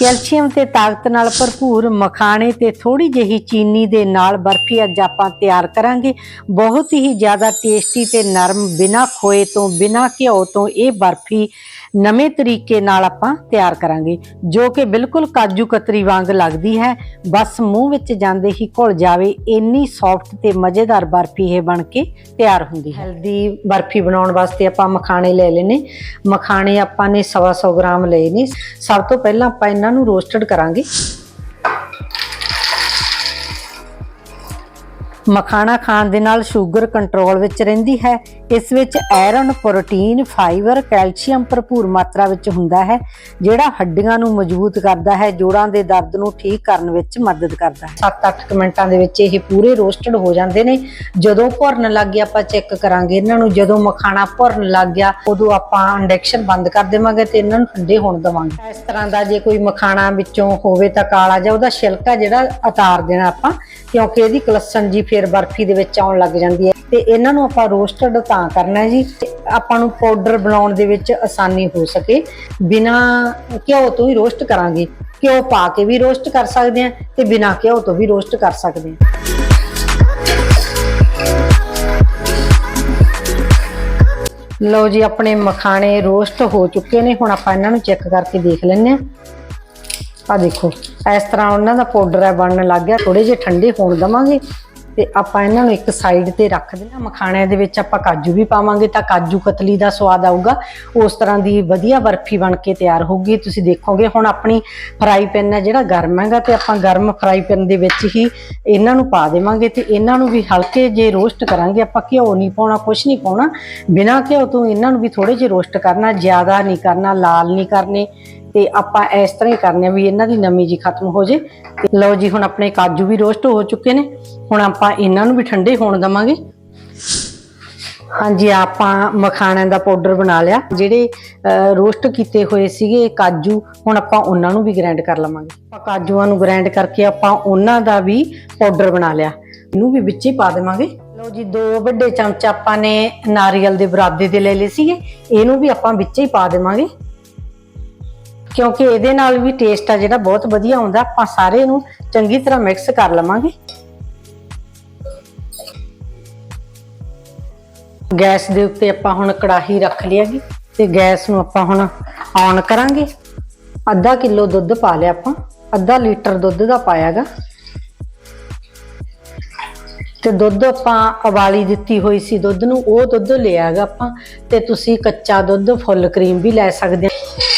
Calcium ਤੇ ਤਾਕਤ ਨਾਲ ਭਰਪੂਰ ਮਖਾਣੇ ਤੇ ਥੋੜੀ ਜਿਹੀ ਚੀਨੀ ਦੇ ਨਾਲ ਬਰਫੀ ਅੱਜ ਆਪਾਂ ਤਿਆਰ ਕਰਾਂਗੇ। ਬਹੁਤ ਹੀ ਜ਼ਿਆਦਾ ਟੇਸਟੀ ਤੇ ਨਰਮ ਬਿਨਾ ਖੋਏ ਤੋਂ, ਬਿਨਾ ਘਿਓ ਤੋਂ ਇਹ ਬਰਫੀ ਨਵੇਂ ਤਰੀਕੇ ਨਾਲ ਆਪਾਂ ਤਿਆਰ ਕਰਾਂਗੇ, ਜੋ ਕਿ ਬਿਲਕੁਲ ਕਾਜੂ ਕਤਰੀ ਵਾਂਗ ਲੱਗਦੀ ਹੈ। ਬਸ ਮੂੰਹ ਵਿੱਚ ਜਾਂਦੇ ਹੀ ਘੁਲ ਜਾਵੇ, ਇੰਨੀ ਸੌਫਟ ਤੇ ਮਜ਼ੇਦਾਰ ਬਰਫੀ ਇਹ ਬਣ ਕੇ ਤਿਆਰ ਹੁੰਦੀ ਹੈ। ਹੈਲਦੀ ਬਰਫੀ ਬਣਾਉਣ ਵਾਸਤੇ ਆਪਾਂ ਮਖਾਣੇ ਲੈ ਲੈਨੇ। ਮਖਾਣੇ ਆਪਾਂ ਨੇ 125 ਗ੍ਰਾਮ ਲਏ ਨੇ। ਸਭ ਤੋਂ ਪਹਿਲਾਂ ਆਪਾਂ ਇਹਨਾਂ ਨੂੰ ਰੋਸਟਡ ਕਰਾਂਗੇ। ਮਖਾਣਾ ਖਾਣ ਦੇ ਨਾਲ ਸ਼ੂਗਰ ਕੰਟਰੋਲ ਵਿੱਚ ਰਹਿੰਦੀ ਹੈ। ਇਸ ਵਿੱਚ ਆਇਰਨ ਪ੍ਰੋਟੀਨ, ਫਾਈਬਰ, ਕੈਲਸ਼ੀਅਮ ਭਰਪੂਰ ਮਾਤਰਾ ਵਿੱਚ ਹੁੰਦਾ ਹੈ, ਜਿਹੜਾ ਹੱਡੀਆਂ ਨੂੰ ਮਜ਼ਬੂਤ ਕਰਦਾ ਹੈ, ਜੋੜਾਂ ਦੇ ਦਰਦ ਨੂੰ ਠੀਕ ਕਰਨ ਵਿੱਚ ਮਦਦ ਕਰਦਾ ਹੈ। 7-8 ਮਿੰਟਾਂ ਦੇ ਵਿੱਚ ਇਹ ਪੂਰੇ ਰੋਸਟਡ ਹੋ ਜਾਂਦੇ ਨੇ। ਜਦੋਂ ਭੁਰਨ ਲੱਗ ਗਿਆ, ਆਪਾਂ ਚੈੱਕ ਕਰਾਂਗੇ ਇਹਨਾਂ ਨੂੰ। ਜਦੋਂ ਮਖਾਣਾ ਭੁਰਨ ਲੱਗ ਗਿਆ, ਉਦੋਂ ਆਪਾਂ ਇੰਡੈਕਸ਼ਨ ਬੰਦ ਕਰ ਦੇਵਾਂਗੇ ਤੇ ਇਹਨਾਂ ਨੂੰ ਠੰਡੇ ਹੋਣ ਦੇਵਾਂਗੇ। ਇਸ ਤਰ੍ਹਾਂ ਦਾ ਜੇ ਕੋਈ ਮਖਾਣਾ ਵਿੱਚੋਂ ਹੋਵੇ ਤਾਂ ਕਾਲਾ ਜਾਂ ਉਹਦਾ ਛਿਲਕਾ ਜਿਹੜਾ ਉਤਾਰ ਦੇਣਾ ਆਪਾਂ, ਕਿਉਂਕਿ ਇਹਦੀ ਕਲਸਣ ਜੀ ਫਿਰ ਬਰਫੀ ਦੇ ਵਿੱਚ ਆਉਣ ਲੱਗ ਜਾਂਦੀ ਹੈ। ਤੇ ਇਹਨਾਂ ਨੂੰ ਆਪਾਂ ਰੋਸਟਡ ਤਾਂ ਕਰਨਾ ਜੀ ਆਪਾਂ ਨੂੰ ਪਾਊਡਰ ਬਣਾਉਣ ਦੇ ਵਿੱਚ ਆਸਾਨੀ ਹੋ ਸਕੇ। ਬਿਨਾ ਘਿਓ ਤੋਂ ਹੀ ਰੋਸਟ ਕਰਾਂਗੇ। ਘਿਓ ਪਾ ਕੇ ਵੀ ਰੋਸਟ ਕਰ ਸਕਦੇ ਹਾਂ ਤੇ ਬਿਨਾ ਘਿਓ ਤੋਂ ਵੀ ਰੋਸਟ ਕਰ ਸਕਦੇ ਹਾਂ। ਲਓ ਜੀ, ਆਪਣੇ ਮਖਾਣੇ ਰੋਸਟ ਹੋ ਚੁੱਕੇ ਨੇ। ਹੁਣ ਆਪਾਂ ਇਹਨਾਂ ਨੂੰ ਚੈੱਕ ਕਰਕੇ ਦੇਖ ਲੈਂਦੇ ਹਾਂ। ਆ ਦੇਖੋ, ਇਸ ਤਰ੍ਹਾਂ ਉਹਨਾਂ ਦਾ ਪਾਊਡਰ ਹੈ, ਬਣਨ ਲੱਗ ਗਿਆ। ਥੋੜੇ ਜਿਹੇ ਠੰਡੇ ਹੋਣ ਦਵਾਂਗੇ। ਤੇ ਆਪਾਂ ਇਹਨਾਂ ਨੂੰ ਇੱਕ ਸਾਈਡ ਤੇ ਰੱਖ ਦੇਣਾ ਮਖਾਣਿਆਂ ਦੇ ਵਿੱਚ ਆਪਾਂ ਕਾਜੂ ਵੀ ਪਾਵਾਂਗੇ ਤਾਂ ਕਾਜੂ ਕਤਲੀ ਦਾ ਸਵਾਦ ਆਊਗਾ। ਉਸ ਤਰ੍ਹਾਂ ਦੀ ਵਧੀਆ ਬਰਫੀ ਬਣ ਕੇ ਤਿਆਰ ਹੋਊਗੀ ਤੁਸੀਂ ਦੇਖੋਗੇ ਹੁਣ ਆਪਣੀ ਫਰਾਈ ਪੈਨ ਹੈ ਜਿਹੜਾ ਗਰਮ ਹੈਗਾ ਤੇ ਆਪਾਂ ਗਰਮ ਫਰਾਈ ਪੈਨ ਦੇ ਵਿੱਚ ਹੀ ਇਹਨਾਂ ਨੂੰ ਪਾ ਦੇਵਾਂਗੇ ਤੇ ਇਹਨਾਂ ਨੂੰ ਵੀ ਹਲਕੇ ਜੇ ਰੋਸਟ ਕਰਾਂਗੇ ਆਪਾਂ ਘਿਓ ਨਹੀਂ ਪਾਉਣਾ ਕੁਝ ਨਹੀਂ ਪਾਉਣਾ। ਬਿਨਾਂ ਘਿਓ ਤੋਂ ਇਹਨਾਂ ਨੂੰ ਵੀ ਥੋੜੇ ਜਿਹੇ ਰੋਸਟ ਕਰਨਾ, ਜ਼ਿਆਦਾ ਨਹੀਂ ਕਰਨਾ, ਲਾਲ ਨਹੀਂ ਕਰਨੇ। ਤੇ ਆਪਾਂ ਇਸ ਤਰ੍ਹਾਂ ਹੀ ਕਰਨੇ ਆ ਵੀ ਇਹਨਾਂ ਦੀ ਨਮੀ ਜੀ ਖਤਮ ਹੋ ਜੇ। ਤੇ ਲਓ ਜੀ, ਹੁਣ ਆਪਣੇ ਕਾਜੂ ਵੀ ਰੋਸਟ ਹੋ ਚੁੱਕੇ ਨੇ। ਹੁਣ ਆਪਾਂ ਇਹਨਾਂ ਨੂੰ ਵੀ ਠੰਡੇ ਹੋਣ ਦਵਾਂਗੇ। ਹਾਂਜੀ, ਆਪਾਂ ਮਖਾਣਿਆਂ ਦਾ ਪਾਊਡਰ ਬਣਾ ਲਿਆ। ਜਿਹੜੇ ਰੋਸਟ ਕੀਤੇ ਹੋਏ ਸੀਗੇ ਕਾਜੂ, ਹੁਣ ਆਪਾਂ ਉਹਨਾਂ ਨੂੰ ਵੀ ਗ੍ਰਾਈਂਡ ਕਰ ਲਵਾਂਗੇ। ਆਪਾਂ ਕਾਜੂਆਂ ਨੂੰ ਗ੍ਰਾਈਂਡ ਕਰਕੇ ਆਪਾਂ ਉਹਨਾਂ ਦਾ ਵੀ ਪਾਊਡਰ ਬਣਾ ਲਿਆ। ਇਹਨੂੰ ਵੀ ਵਿੱਚ ਹੀ ਪਾ ਦੇਵਾਂਗੇ। ਲਓ ਜੀ, ਦੋ ਵੱਡੇ ਚਮਚ ਆਪਾਂ ਨੇ ਨਾਰੀਅਲ ਦੇ ਬਰਾਦੇ ਦੇ ਲੈ ਲਏ ਸੀਗੇ। ਇਹਨੂੰ ਵੀ ਆਪਾਂ ਵਿੱਚ ਹੀ ਪਾ ਦੇਵਾਂਗੇ। ਕਿਉਂਕਿ ਇਹਦੇ ਨਾਲ ਵੀ ਟੇਸਟ ਆ ਜਿਹੜਾ ਬਹੁਤ ਵਧੀਆ ਆਉਂਦਾ, ਆਪਾਂ ਸਾਰੇ ਨੂੰ ਚੰਗੀ ਤਰ੍ਹਾਂ ਮਿਕਸ ਕਰ ਲਵਾਂਗੇ। ਗੈਸ ਦੇ ਉੱਤੇ ਆਪਾਂ ਹੁਣ ਕੜਾਹੀ ਰੱਖ ਲਿਆਗੀ ਤੇ ਗੈਸ ਨੂੰ ਆਪਾਂ ਹੁਣ ਔਨ ਕਰਾਂਗੇ। ਅੱਧਾ ਕਿਲੋ ਦੁੱਧ ਪਾ ਲਿਆ ਆਪਾਂ, ਅੱਧਾ ਲੀਟਰ ਦੁੱਧ ਦਾ ਪਾਇਆਗਾ ਤੇ ਦੁੱਧ ਆਪਾਂ ਉਬਾਲੀ ਦਿੱਤੀ ਹੋਈ ਸੀ ਦੁੱਧ ਨੂੰ, ਉਹ ਦੁੱਧ ਲਿਆਗਾ ਆਪਾਂ, ਤੇ ਤੁਸੀਂ ਕੱਚਾ ਦੁੱਧ ਫੁੱਲ ਕਰੀਮ ਵੀ ਲੈ ਸਕਦੇ ਹੋ।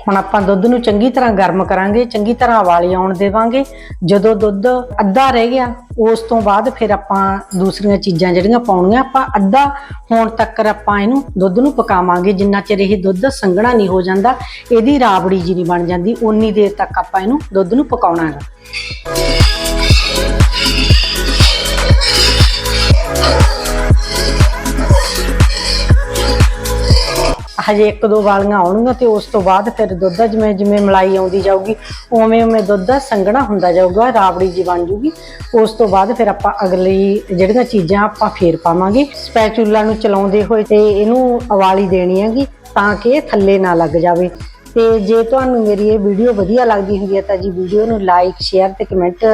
ਹੁਣ ਆਪਾਂ ਦੁੱਧ ਨੂੰ ਚੰਗੀ ਤਰ੍ਹਾਂ ਗਰਮ ਕਰਾਂਗੇ, ਚੰਗੀ ਤਰ੍ਹਾਂ ਉਬਾਲੀ ਆਉਣ ਦੇਵਾਂਗੇ। ਜਦੋਂ ਦੁੱਧ ਅੱਧਾ ਰਹਿ ਗਿਆ, ਉਸ ਤੋਂ ਬਾਅਦ ਫਿਰ ਆਪਾਂ ਦੂਸਰੀਆਂ ਚੀਜ਼ਾਂ ਜਿਹੜੀਆਂ ਪਾਉਣੀਆਂ, ਆਪਾਂ ਅੱਧਾ ਹੋਣ ਤੱਕ ਆਪਾਂ ਇਹਨੂੰ ਦੁੱਧ ਨੂੰ ਪਕਾਵਾਂਗੇ। ਜਿੰਨਾ ਚਿਰ ਇਹ ਦੁੱਧ ਸੰਘਣਾ ਨਹੀਂ ਹੋ ਜਾਂਦਾ, ਇਹਦੀ ਰਾਬੜੀ ਜੀ ਨਹੀਂ ਬਣ ਜਾਂਦੀ ਉਨੀ ਦੇਰ ਤੱਕ ਆਪਾਂ ਇਹਨੂੰ ਦੁੱਧ ਨੂੰ ਪਕਾਉਣਾ ਹੈ ਹਜੇ ਇੱਕ ਦੋ ਵਾਲੀਆਂ ਆਉਣਗੀਆਂ ਤੇ ਉਸ ਤੋਂ ਬਾਅਦ ਫਿਰ ਦੁੱਧ ਦਾ ਜਿਵੇਂ ਜਿਵੇਂ ਮਲਾਈ ਆਉਂਦੀ ਜਾਊਗੀ, ਉਵੇਂ ਉਵੇਂ ਦੁੱਧ ਦਾ ਸੰਘਣਾ ਹੁੰਦਾ ਜਾਊਗਾ, ਰਾਬੜੀ ਜੀ ਬਣ ਜੂਗੀ। ਉਸ ਤੋਂ ਬਾਅਦ ਫਿਰ ਆਪਾਂ ਅਗਲੀ ਜਿਹੜੀਆਂ ਚੀਜ਼ਾਂ ਆਪਾਂ ਫੇਰ ਪਾਵਾਂਗੇ। ਸਪੈਚੂਲਾ ਨੂੰ ਚਲਾਉਂਦੇ ਹੋਏ ਤੇ ਇਹਨੂੰ ਅਵਾਲੀ ਦੇਣੀ ਹੈਗੀ ਤਾਂ ਕਿ ਇਹ ਥੱਲੇ ਨਾ ਲੱਗ ਜਾਵੇ। ਤੇ ਜੇ ਤੁਹਾਨੂੰ ਮੇਰੀ ਇਹ ਵੀਡੀਓ ਵਧੀਆ ਲੱਗਦੀ ਹੁੰਦੀ ਹੈ ਤਾਂ ਜੀ ਵੀਡੀਓ ਨੂੰ ਲਾਈਕ ਸ਼ੇਅਰ ਤੇ ਕਮੈਂਟ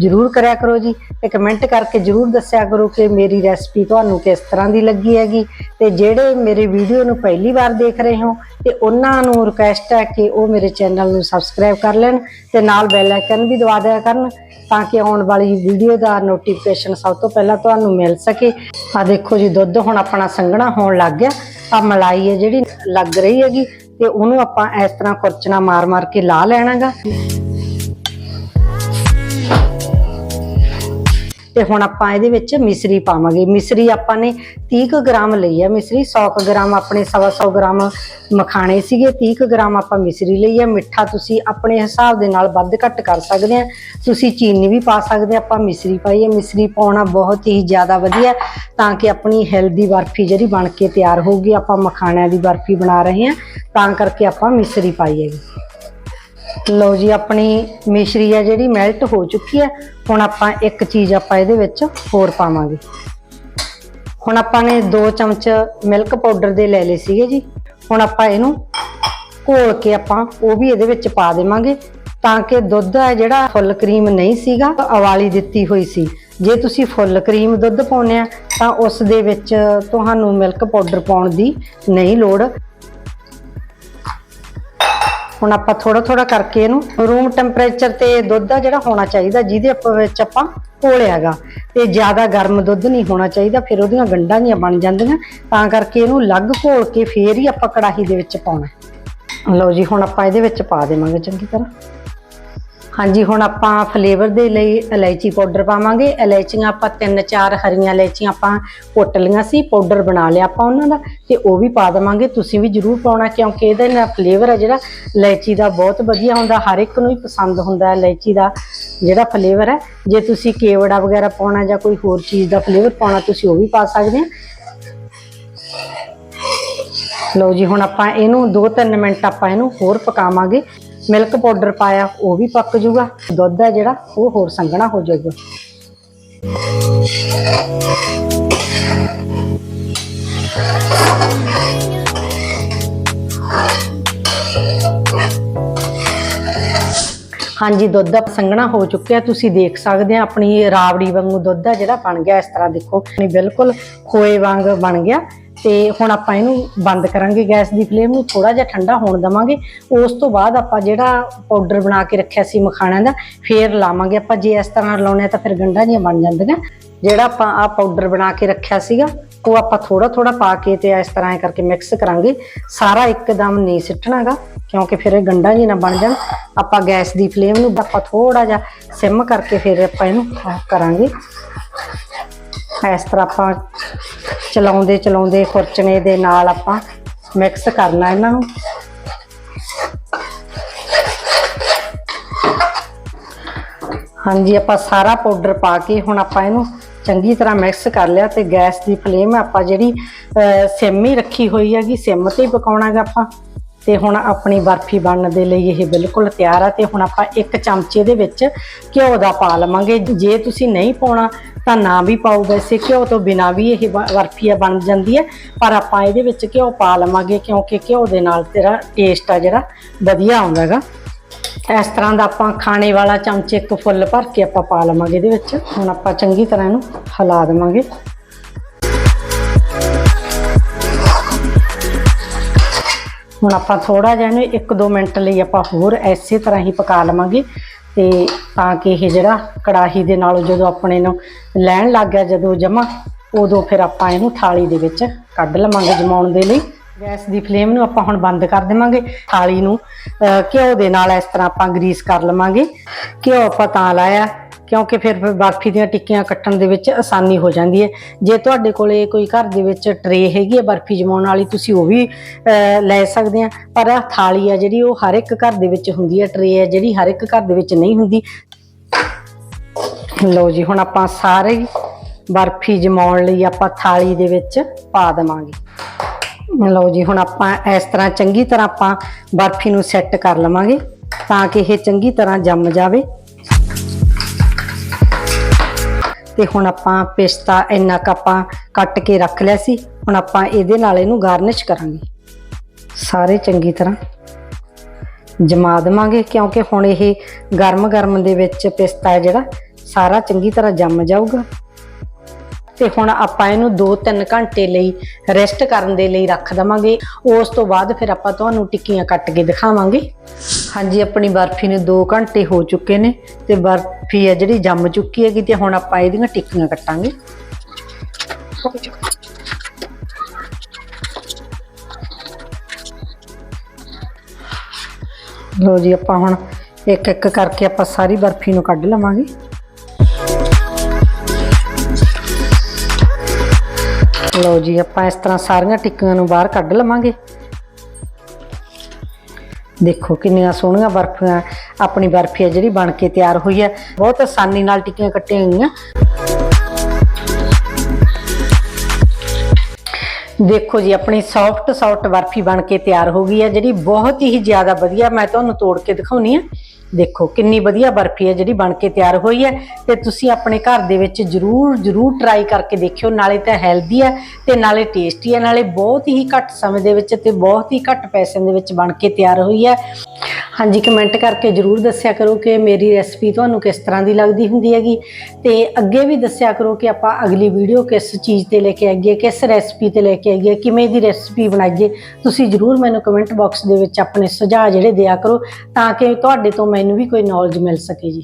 ਜਰੂਰ ਕਰਿਆ ਕਰੋ ਜੀ। ਤੇ ਕਮੈਂਟ ਕਰਕੇ ਜਰੂਰ ਦੱਸਿਆ ਕਰੋ ਕਿ ਮੇਰੀ ਰੈਸਪੀ ਤੁਹਾਨੂੰ ਕਿਸ ਤਰ੍ਹਾਂ ਦੀ ਲੱਗੀ ਹੈਗੀ। ਤੇ ਜਿਹੜੇ ਮੇਰੇ ਵੀਡੀਓ ਨੂੰ ਪਹਿਲੀ ਵਾਰ ਦੇਖ ਰਹੇ ਹੋ, ਤੇ ਉਹਨਾਂ ਨੂੰ ਰਿਕੁਐਸਟ ਹੈ ਕਿ ਉਹ ਮੇਰੇ ਚੈਨਲ ਨੂੰ ਸਬਸਕ੍ਰਾਈਬ ਕਰ ਲੈਣ ਤੇ ਨਾਲ ਬੈਲ ਆਈਕਨ ਵੀ ਦਬਾ ਦਿਆ ਕਰਨ ਤਾਂ ਕਿ ਆਉਣ ਵਾਲੀ ਵੀਡੀਓ ਦਾ ਨੋਟੀਫਿਕੇਸ਼ਨ ਸਭ ਤੋਂ ਪਹਿਲਾਂ ਤੁਹਾਨੂੰ ਮਿਲ ਸਕੇ। ਆ ਦੇਖੋ ਜੀ, ਦੁੱਧ ਹੁਣ ਆਪਣਾ ਸੰਘਣਾ ਹੋਣ ਲੱਗ ਗਿਆ। ਆ ਮਲਾਈ ਹੈ ਜਿਹੜੀ ਲੱਗ ਰਹੀ ਹੈਗੀ ਤੇ ਉਹਨੂੰ ਆਪਾਂ ਇਸ ਤਰ੍ਹਾਂ ਕੁਰਚਨਾ ਮਾਰ-ਮਾਰ ਕੇ ਲਾ ਲੈਣਾਗਾ। ਤੇ ਹੁਣ ਆਪਾਂ ਇਹਦੇ ਵਿੱਚ ਮਿਸਰੀ ਪਾਵਾਂਗੇ। ਮਿਸਰੀ ਆਪਾਂ ਨੇ 30 ਕੁ ਗ੍ਰਾਮ ਲਈ ਹੈ ਮਿਸਰੀ 100 ਕੁ ਗ੍ਰਾਮ ਆਪਣੇ 100 ਗ੍ਰਾਮ ਮਖਾਣੇ ਸੀਗੇ 30 ਕੁ ਗ੍ਰਾਮ ਆਪਾਂ ਮਿਸਰੀ ਲਈ ਹੈ ਮਿੱਠਾ ਤੁਸੀਂ ਆਪਣੇ ਹਿਸਾਬ ਦੇ ਨਾਲ ਵੱਧ ਘੱਟ ਕਰ ਸਕਦੇ ਆ। ਤੁਸੀਂ ਚੀਨੀ ਵੀ ਪਾ ਸਕਦੇ ਆ, ਆਪਾਂ ਮਿਸਰੀ ਪਾਈ ਹੈ ਮਿਸਰੀ ਪਾਉਣਾ ਬਹੁਤ ਹੀ ਜ਼ਿਆਦਾ ਵਧੀਆ, ਤਾਂ ਕਿ ਆਪਣੀ ਹੈਲਦੀ ਬਰਫੀ ਜਿਹੜੀ ਬਣ ਕੇ ਤਿਆਰ ਹੋਊਗੀ, ਆਪਾਂ ਮਖਾਣਿਆਂ ਦੀ ਬਰਫੀ ਬਣਾ ਰਹੇ ਹਾਂ ਤਾਂ ਕਰਕੇ ਆਪਾਂ ਮਿਸਰੀ ਪਾਈ ਹੈਗੀ। ਲਓ ਜੀ, ਆਪਣੀ ਮਿਸ਼ਰੀ ਹੈ ਜਿਹੜੀ ਮੈਲਟ ਹੋ ਚੁੱਕੀ ਹੈ ਹੁਣ ਆਪਾਂ ਇੱਕ ਚੀਜ਼ ਆਪਾਂ ਇਹਦੇ ਵਿੱਚ ਹੋਰ ਪਾਵਾਂਗੇ। ਹੁਣ ਆਪਾਂ ਨੇ 2 ਚਮਚ ਮਿਲਕ ਪਾਊਡਰ ਦੇ ਲੈ ਲਏ ਸੀਗੇ ਜੀ। ਹੁਣ ਆਪਾਂ ਇਹਨੂੰ ਘੋਲ ਕੇ ਆਪਾਂ ਉਹ ਵੀ ਇਹਦੇ ਵਿੱਚ ਪਾ ਦੇਵਾਂਗੇ। ਤਾਂ ਕਿ ਦੁੱਧ ਹੈ ਜਿਹੜਾ ਫੁੱਲ ਕਰੀਮ ਨਹੀਂ ਸੀਗਾ ਅਵਾਲੀ ਦਿੱਤੀ ਹੋਈ ਸੀ। ਜੇ ਤੁਸੀਂ ਫੁੱਲ ਕਰੀਮ ਦੁੱਧ ਪਾਉਂਦੇ ਆ, ਤਾਂ ਉਸ ਦੇ ਵਿੱਚ ਤੁਹਾਨੂੰ ਮਿਲਕ ਪਾਊਡਰ ਪਾਉਣ ਦੀ ਨਹੀਂ ਲੋੜ। ਹੁਣ ਆਪਾਂ ਥੋੜਾ ਥੋੜਾ ਕਰਕੇ ਇਹਨੂੰ ਰੂਮ ਟੈਂਪਰੇਚਰ ਤੇ ਦੁੱਧ ਆ ਜਿਹੜਾ ਹੋਣਾ ਚਾਹੀਦਾ, ਜਿਹਦੇ ਆਪਾਂ ਵਿੱਚ ਆਪਾਂ ਘੋਲਿਆਗਾ। ਤੇ ਜ਼ਿਆਦਾ ਗਰਮ ਦੁੱਧ ਨਹੀਂ ਹੋਣਾ ਚਾਹੀਦਾ, ਫਿਰ ਉਹਦੀਆਂ ਗੰਢਾਂ ਜੀਆਂ ਬਣ ਜਾਂਦੀਆਂ, ਤਾਂ ਕਰਕੇ ਇਹਨੂੰ ਲੱਗ ਘੋਲ ਕੇ ਫੇਰ ਹੀ ਆਪਾਂ ਕੜਾਹੀ ਦੇ ਵਿੱਚ ਪਾਉਣਾ। ਲਓ ਜੀ, ਹੁਣ ਆਪਾਂ ਇਹਦੇ ਵਿੱਚ ਪਾ ਦੇਵਾਂਗੇ ਚੰਗੀ ਤਰ੍ਹਾਂ। ਹਾਂਜੀ, ਹੁਣ ਆਪਾਂ ਫਲੇਵਰ ਦੇ ਲਈ ਇਲਾਇਚੀ ਪਾਊਡਰ ਪਾਵਾਂਗੇ। ਇਲਾਇਚੀਆਂ ਆਪਾਂ ਤਿੰਨ ਚਾਰ ਹਰੀਆਂ ਇਲਾਇਚੀਆਂ ਆਪਾਂ ਕੁੱਟ ਲਈਆਂ ਸੀ ਪਾਊਡਰ ਬਣਾ ਲਿਆ ਆਪਾਂ ਉਹਨਾਂ ਦਾ ਤੇ ਉਹ ਵੀ ਪਾ ਦੇਵਾਂਗੇ। ਤੁਸੀਂ ਵੀ ਜਰੂਰ ਪਾਉਣਾ ਕਿਉਂਕਿ ਇਹਦੇ ਨਾਲ ਫਲੇਵਰ ਹੈ ਜਿਹੜਾ ਇਲਾਇਚੀ ਦਾ ਬਹੁਤ ਵਧੀਆ ਹੁੰਦਾ, ਹਰ ਇੱਕ ਨੂੰ ਹੀ ਪਸੰਦ ਹੁੰਦਾ ਇਲਾਇਚੀ ਦਾ ਜਿਹੜਾ ਫਲੇਵਰ ਹੈ। ਜੇ ਤੁਸੀਂ ਕੇਵੜਾ ਵਗੈਰਾ ਪਾਉਣਾ ਜਾਂ ਕੋਈ ਹੋਰ ਚੀਜ਼ ਦਾ ਫਲੇਵਰ ਪਾਉਣਾ, ਤੁਸੀਂ ਉਹ ਵੀ ਪਾ ਸਕਦੇ ਆ ਲਓ ਜੀ, ਹੁਣ ਆਪਾਂ ਇਹਨੂੰ 2-3 ਮਿੰਟ ਆਪਾਂ ਇਹਨੂੰ ਹੋਰ ਪਕਾਵਾਂਗੇ। ਮਿਲਕ ਪਾਊਡਰ ਪਾਇਆ, ਉਹ ਵੀ ਪੱਕ ਜੂਗਾ। ਦੁੱਧ ਹੈ ਜਿਹੜਾ, ਉਹ ਹੋਰ ਸੰਘਣਾ ਹੋ ਜਾਊਗਾ। ਹਾਂਜੀ, ਦੁੱਧ ਦਾ ਸੰਘਣਾ ਹੋ ਚੁੱਕਿਆ। ਤੁਸੀਂ ਦੇਖ ਸਕਦੇ ਆ, ਆਪਣੀ ਰਾਵੜੀ ਵਾਂਗੂ ਦੁੱਧ ਆ ਜਿਹੜਾ ਬਣ ਗਿਆ। ਇਸ ਤਰ੍ਹਾਂ ਦੇਖੋ ਬਿਲਕੁਲ ਖੋਏ ਵਾਂਗ ਬਣ ਗਿਆ। ਤੇ ਹੁਣ ਆਪਾਂ ਇਹਨੂੰ ਬੰਦ ਕਰਾਂਗੇ ਗੈਸ ਦੀ ਫਲੇਮ ਨੂੰ ਥੋੜਾ ਜਿਹਾ ਠੰਡਾ ਹੋਣ ਦਵਾਂਗੇ। ਉਸ ਤੋਂ ਬਾਅਦ ਆਪਾਂ ਜਿਹੜਾ ਪਾਊਡਰ ਬਣਾ ਕੇ ਰੱਖਿਆ ਸੀ ਮਖਾਣਾ ਦਾ, ਫੇਰ ਲਾਵਾਂਗੇ ਆਪਾਂ। ਜੇ ਇਸ ਤਰ੍ਹਾਂ ਲਾਉਣੇ ਆ ਤਾਂ ਫਿਰ ਗੰਢਾਂ ਜੀਆਂ ਬਣ ਜਾਂਦੀਆਂ। ਜਿਹੜਾ ਆਪਾਂ ਆ ਪਾਊਡਰ ਬਣਾ ਕੇ ਰੱਖਿਆ ਸੀਗਾ, ਉਹ ਆਪਾਂ ਥੋੜਾ ਥੋੜਾ ਪਾ ਕੇ ਤੇ ਇਸ ਤਰ੍ਹਾਂ ਐ ਕਰਕੇ ਮਿਕਸ ਕਰਾਂਗੇ। ਸਾਰਾ ਇੱਕਦਮ ਨਹੀਂ ਸਿੱਟਣਾਗਾ, ਕਿਉਂਕਿ ਫਿਰ ਇਹ ਗੰਢਾਂ ਜੀ ਨਾ ਬਣ ਜਾਣ। ਆਪਾਂ ਗੈਸ ਦੀ ਫਲੇਮ ਨੂੰ ਆਪਾਂ ਥੋੜਾ ਜਿਹਾ ਸਿਮ ਕਰਕੇ ਫਿਰ ਆਪਾਂ ਇਹਨੂੰ ਕਰਾਂਗੇ। ਇਸ ਤਰ੍ਹਾਂ ਆਪਾਂ ਚਲਾਉਂਦੇ ਚਲਾਉਂਦੇ ਖੁਰਚਣੇ ਦੇ ਨਾਲ ਆਪਾਂ ਮਿਕਸ ਕਰਨਾ ਇਹਨਾਂ ਨੂੰ। ਹਾਂਜੀ, ਆਪਾਂ ਸਾਰਾ ਪਾਊਡਰ ਪਾ ਕੇ ਹੁਣ ਆਪਾਂ ਇਹਨੂੰ ਚੰਗੀ ਤਰ੍ਹਾਂ ਮਿਕਸ ਕਰ ਲਿਆ ਤੇ ਗੈਸ ਦੀ ਫਲੇਮ ਆਪਾਂ ਜਿਹੜੀ ਸਿਮ ਹੀ ਰੱਖੀ ਹੋਈ ਹੈਗੀ, ਸਿਮ ਤੇ ਹੀ ਪਕਾਉਣਾਗਾ ਆਪਾਂ। ਤੇ ਹੁਣ ਆਪਣੀ ਬਰਫੀ ਬਣਨ ਦੇ ਲਈ ਇਹ ਬਿਲਕੁਲ ਤਿਆਰ ਆ ਤੇ ਹੁਣ ਆਪਾਂ ਇੱਕ ਚਮਚੇ ਦੇ ਵਿੱਚ ਘਿਓ ਦਾ ਪਾ ਲਵਾਂਗੇ। ਜੇ ਤੁਸੀਂ ਨਹੀਂ ਪਾਉਣਾ ਤਾਂ ਨਾ ਵੀ ਪਾਓ ਵੈਸੇ ਘਿਓ ਤੋਂ ਬਿਨਾ ਵੀ ਇਹ ਬ- ਬਰਫੀ ਆ ਬਣ ਜਾਂਦੀ ਹੈ। ਪਰ ਆਪਾਂ ਇਹਦੇ ਵਿੱਚ ਘਿਓ ਪਾ ਲਵਾਂਗੇ ਕਿਉਂਕਿ ਘਿਓ ਦੇ ਨਾਲ ਤੇਰਾ ਟੇਸਟ ਆ ਜਿਹੜਾ ਵਧੀਆ ਆਉਂਦਾ ਹੈਗਾ ਇਸ ਤਰ੍ਹਾਂ ਦਾ ਆਪਾਂ ਖਾਣੇ ਵਾਲਾ ਚਮਚੇ ਇੱਕ ਫੁੱਲ ਭਰ ਕੇ ਆਪਾਂ ਪਾ ਲਵਾਂਗੇ ਇਹਦੇ ਵਿੱਚ। ਹੁਣ ਆਪਾਂ ਚੰਗੀ ਤਰ੍ਹਾਂ ਇਹਨੂੰ ਹਿਲਾ ਦੇਵਾਂਗੇ। ਹੁਣ ਆਪਾਂ ਥੋੜਾ ਜਿਹਾ ਇਹਨੂੰ 1-2 ਮਿੰਟ ਲਈ ਆਪਾਂ ਹੋਰ ਐਸੇ ਤਰ੍ਹਾਂ ਹੀ ਪਕਾ ਲਵਾਂਗੇ। ਤੇ ਤਾਂ ਕਿ ਇਹ ਜਿਹੜਾ ਕੜਾਹੀ ਦੇ ਨਾਲ ਜਦੋਂ ਆਪਣੇ ਨੂੰ ਲੈਣ ਲੱਗ ਗਿਆ ਜਦੋਂ ਜਮਾ, ਉਦੋਂ ਫਿਰ ਆਪਾਂ ਇਹਨੂੰ ਥਾਲੀ ਦੇ ਵਿੱਚ ਕੱਢ ਲਵਾਂਗੇ ਜਮਾਉਣ ਦੇ ਲਈ। ਗੈਸ ਦੀ ਫਲੇਮ ਨੂੰ ਆਪਾਂ ਹੁਣ ਬੰਦ ਕਰ ਦੇਵਾਂਗੇ। ਥਾਲੀ ਨੂੰ, ਅਹ ਘਿਓ ਦੇ ਨਾਲ ਇਸ ਤਰ੍ਹਾਂ ਆਪਾਂ ਗਰੀਸ ਕਰ ਲਵਾਂਗੇ। ਘਿਓ ਆਪਾਂ ਤਾਂ ਲਾਇਆ ਕਿਉਂਕਿ ਫਿਰ ਫਿਰ ਬਰਫੀ ਦੀਆਂ ਟਿੱਕੀਆਂ ਕੱਟਣ ਦੇ ਵਿੱਚ ਆਸਾਨੀ ਹੋ ਜਾਂਦੀ ਹੈ। ਜੇ ਤੁਹਾਡੇ ਕੋਲੇ ਕੋਈ ਘਰ ਦੇ ਵਿੱਚ ਟਰੇ ਹੈਗੀ ਹੈ ਬਰਫੀ ਜਮਾਉਣ ਵਾਲੀ ਤੁਸੀਂ ਉਹ ਵੀ ਅਹ, ਲੈ ਸਕਦੇ ਆ ਪਰ ਆਹ ਥਾਲੀ ਆ ਜਿਹੜੀ ਉਹ ਹਰ ਇੱਕ ਘਰ ਦੇ ਵਿੱਚ ਹੁੰਦੀ ਹੈ। ਟਰੇ ਹੈ ਜਿਹੜੀ ਹਰ ਇੱਕ ਘਰ ਦੇ ਵਿੱਚ ਨਹੀਂ ਹੁੰਦੀ। ਲਓ ਜੀ ਹੁਣ ਆਪਾਂ ਸਾਰੇ ਬਰਫੀ ਜਮਾਉਣ ਲਈ ਆਪਾਂ ਥਾਲੀ ਦੇ ਵਿੱਚ ਪਾ ਦੇਵਾਂਗੇ। ਲਓ ਜੀ ਹੁਣ ਆਪਾਂ ਇਸ ਤਰ੍ਹਾਂ ਚੰਗੀ ਤਰ੍ਹਾਂ ਆਪਾਂ ਬਰਫੀ ਨੂੰ ਸੈੱਟ ਕਰ ਲਵਾਂਗੇ ਤਾਂ ਕਿ ਇਹ ਚੰਗੀ ਤਰ੍ਹਾਂ ਜੰਮ ਜਾਵੇ। ਤੇ ਹੁਣ ਆਪਾਂ ਪਿਸਤਾ ਇੰਨਾ ਕੁ ਆਪਾਂ ਕੱਟ ਕੇ ਰੱਖ ਲਿਆ ਸੀ, ਹੁਣ ਆਪਾਂ ਇਹਦੇ ਨਾਲ ਇਹਨੂੰ ਗਾਰਨਿਸ਼ ਕਰਾਂਗੇ। ਸਾਰੇ ਚੰਗੀ ਤਰ੍ਹਾਂ ਜਮਾ ਦੇਵਾਂਗੇ, ਕਿਉਂਕਿ ਹੁਣ ਇਹ ਗਰਮ ਗਰਮ ਦੇ ਵਿੱਚ ਪਿਸਤਾ ਹੈ ਜਿਹੜਾ, ਸਾਰਾ ਚੰਗੀ ਤਰ੍ਹਾਂ ਜੰਮ ਜਾਊਗਾ। ਤੇ ਹੁਣ ਆਪਾਂ ਇਹਨੂੰ 2-3 ਘੰਟੇ ਲਈ ਰੈਸਟ ਕਰਨ ਦੇ ਲਈ ਰੱਖ ਦਵਾਂਗੇ। ਉਸ ਤੋਂ ਬਾਅਦ ਫਿਰ ਆਪਾਂ ਤੁਹਾਨੂੰ ਟਿੱਕੀਆਂ ਕੱਟ ਕੇ ਦਿਖਾਵਾਂਗੇ। ਹਾਂਜੀ, ਆਪਣੀ ਬਰਫੀ ਨੂੰ 2 ਘੰਟੇ ਹੋ ਚੁੱਕੇ ਨੇ ਤੇ ਬਰਫੀ ਹੈ ਜਿਹੜੀ ਜੰਮ ਚੁੱਕੀ ਹੈਗੀ ਤੇ ਹੁਣ ਆਪਾਂ ਇਹਦੀਆਂ ਟਿੱਕੀਆਂ ਕੱਟਾਂਗੇ। ਲੋ ਜੀ, ਆਪਾਂ ਹੁਣ ਇੱਕ ਇੱਕ ਕਰਕੇ ਆਪਾਂ ਸਾਰੀ ਬਰਫੀ ਨੂੰ ਕੱਢ ਲਵਾਂਗੇ। ਲਓ ਜੀ, ਆਪਾਂ ਇਸ ਤਰ੍ਹਾਂ ਸਾਰੀਆਂ ਟਿੱਕੀਆਂ ਨੂੰ ਬਾਹਰ ਕੱਢ ਲਵਾਂਗੇ। ਦੇਖੋ ਕਿੰਨੀਆਂ ਸੋਹਣੀਆਂ ਬਰਫੀਆਂ, ਆਪਣੀ ਬਰਫੀ ਹੈ ਜਿਹੜੀ ਬਣ ਕੇ ਤਿਆਰ ਹੋਈ ਹੈ ਬਹੁਤ ਆਸਾਨੀ ਨਾਲ ਟਿੱਕੀਆਂ ਕੱਟੀਆਂ ਗਈਆਂ। ਦੇਖੋ ਜੀ, ਆਪਣੀ ਸੌਫਟ ਸੌਫਟ ਬਰਫੀ ਬਣ ਕੇ ਤਿਆਰ ਹੋ ਗਈ ਹੈ ਜਿਹੜੀ ਬਹੁਤ ਹੀ ਜ਼ਿਆਦਾ ਵਧੀਆ ਮੈਂ ਤੁਹਾਨੂੰ ਤੋੜ ਕੇ ਦਿਖਾਉਣੀ ਆ। ਦੇਖੋ, ਕਿੰਨੀ ਵਧੀਆ ਬਰਫੀ ਹੈ ਜਿਹੜੀ ਬਣ ਕੇ ਤਿਆਰ ਹੋਈ ਹੈ ਤੇ ਤੁਸੀਂ ਆਪਣੇ ਘਰ ਦੇ ਵਿੱਚ ਜਰੂਰ ਜਰੂਰ ਟਰਾਈ ਕਰਕੇ ਦੇਖਿਓ, ਨਾਲੇ ਤਾਂ ਹੈਲਦੀ ਹੈ ਤੇ ਨਾਲੇ ਟੇਸਟੀ ਹੈ, ਨਾਲੇ ਬਹੁਤ ਹੀ ਘੱਟ ਸਮੇਂ ਦੇ ਵਿੱਚ ਤੇ ਬਹੁਤ ਹੀ ਘੱਟ ਪੈਸਿਆਂ ਦੇ ਵਿੱਚ ਬਣ ਕੇ ਤਿਆਰ ਹੋਈ ਹੈ। ਹਾਂਜੀ ਕਮੈਂਟ ਕਰਕੇ ਜਰੂਰ ਦੱਸਿਆ ਕਰੋ ਕਿ ਮੇਰੀ ਰੈਸਪੀ ਤੁਹਾਨੂੰ ਕਿਸ ਤਰ੍ਹਾਂ ਦੀ ਲੱਗਦੀ ਹੁੰਦੀ ਹੈਗੀ ਤੇ ਅੱਗੇ ਵੀ ਦੱਸਿਆ ਕਰੋ ਕਿ ਆਪਾਂ ਅਗਲੀ ਵੀਡੀਓ ਕਿਸ ਚੀਜ਼ ਤੇ ਲੈ ਕੇ ਆਈਏ, ਕਿਸ ਰੈਸਪੀ ਤੇ ਲੈ ਕੇ ਆਈਏ, ਕਿਵੇਂ ਦੀ ਰੈਸਪੀ ਬਣਾਈਏ, ਤੁਸੀਂ ਜਰੂਰ ਮੈਨੂੰ ਕਮੈਂਟ ਬਾਕਸ ਦੇ ਵਿੱਚ ਆਪਣੇ ਸੁਝਾਅ ਜਿਹੜੇ ਦਿਆ ਕਰੋ ਤਾਂ ਕਿ ਤੁਹਾਡੇ ਤੋਂ ਮੈਂ ਮੈਨੂੰ ਵੀ ਕੋਈ ਨੌਲੇਜ ਮਿਲ ਸਕੇ ਜੀ।